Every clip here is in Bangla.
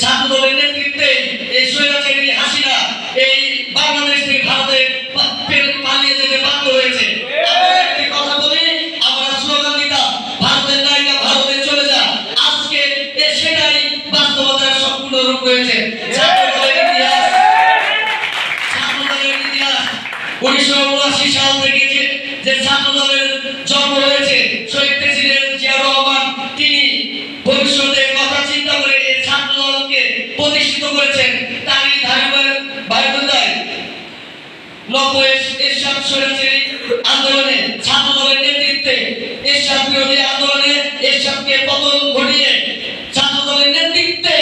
ছাত্র দলের নেতৃত্বে এই স্বৈরাচারী হাসিনা এই বাংলাদেশ থেকে ভারতে পালিয়ে যেতে বাধ্য হয়েছে যে ছাত্র দলের জন্ম হয়েছে শহীদ প্রেসিডেন্ট জিয়া রহমান তিনি ভবিষ্যতে করেছেন, তারই ধারাবাহিক বায়ুদায় নব্বই এরশাদ স্বৈরাচারী আন্দোলনে ছাত্র দলের নেতৃত্বে এরশাদ বিরোধী আন্দোলনে এরশাদকে পতন ঘটিয়ে ছাত্র দলের নেতৃত্বে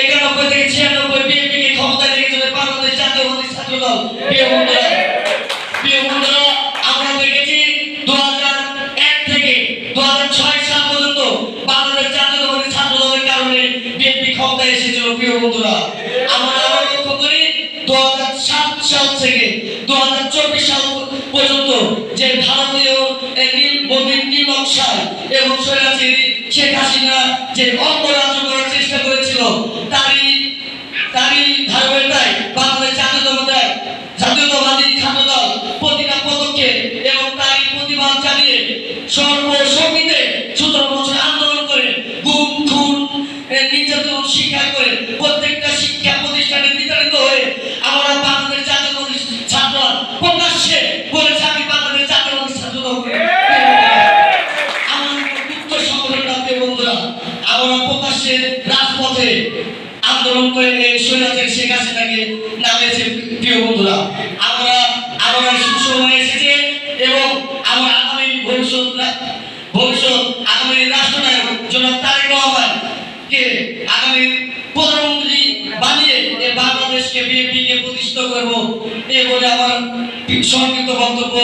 একানব্বই থেকে ছিয়ানব্বই বিএনপিকে ক্ষমতায় রেখেছিল বাংলাদেশ জাতীয়বাদী ছাত্র দল প্রিয় আমরা দেখেছি দু এক থেকে দু ছয় সাল ক্ষমতায় প্রিয় বন্ধুরা। আমরা আরও লক্ষ্য করি দু সাল থেকে দু সাল পর্যন্ত যে ভারতীয় এবং শেখ হাসিনা যে করার চেষ্টা করেছিল, তারই তারই ধারাবাহিকতায় বাংলাদেশ জাতীয়তাবাদী জাতীয়তাবাদী ছাত্র দল প্রতিটা পদক্ষেপ এবং তারই প্রতিবাদ জানিয়ে সর্বসঙ্গীতে নির্যাতন স্বীকার করে প্রত্যেকটা শিক্ষা প্রতিষ্ঠানে বিতাড়িত হয়ে আমরা বাংলাদেশ জাতীয়তাবাদী ছাত্র প্রকাশ্যে বলেছে আমি বাংলাদেশ জাতীয়তাবাদী ছাত্র আমার প্রকাশ্যে রাজপথে আন্দোলন করে প্রিয় বন্ধুরা। আমরা আমরা সুসময় এসেছে এবং আমরা আগামী ভবিষ্যৎ ভবিষ্যৎ, আগামী রাষ্ট্রনায়ক রহমান কে আগামী প্রধানমন্ত্রী বানিয়ে এ বাংলাদেশকে বিএনপি কে প্রতিষ্ঠিত করব, এ বলে আমার সংক্ষিপ্ত বক্তব্য।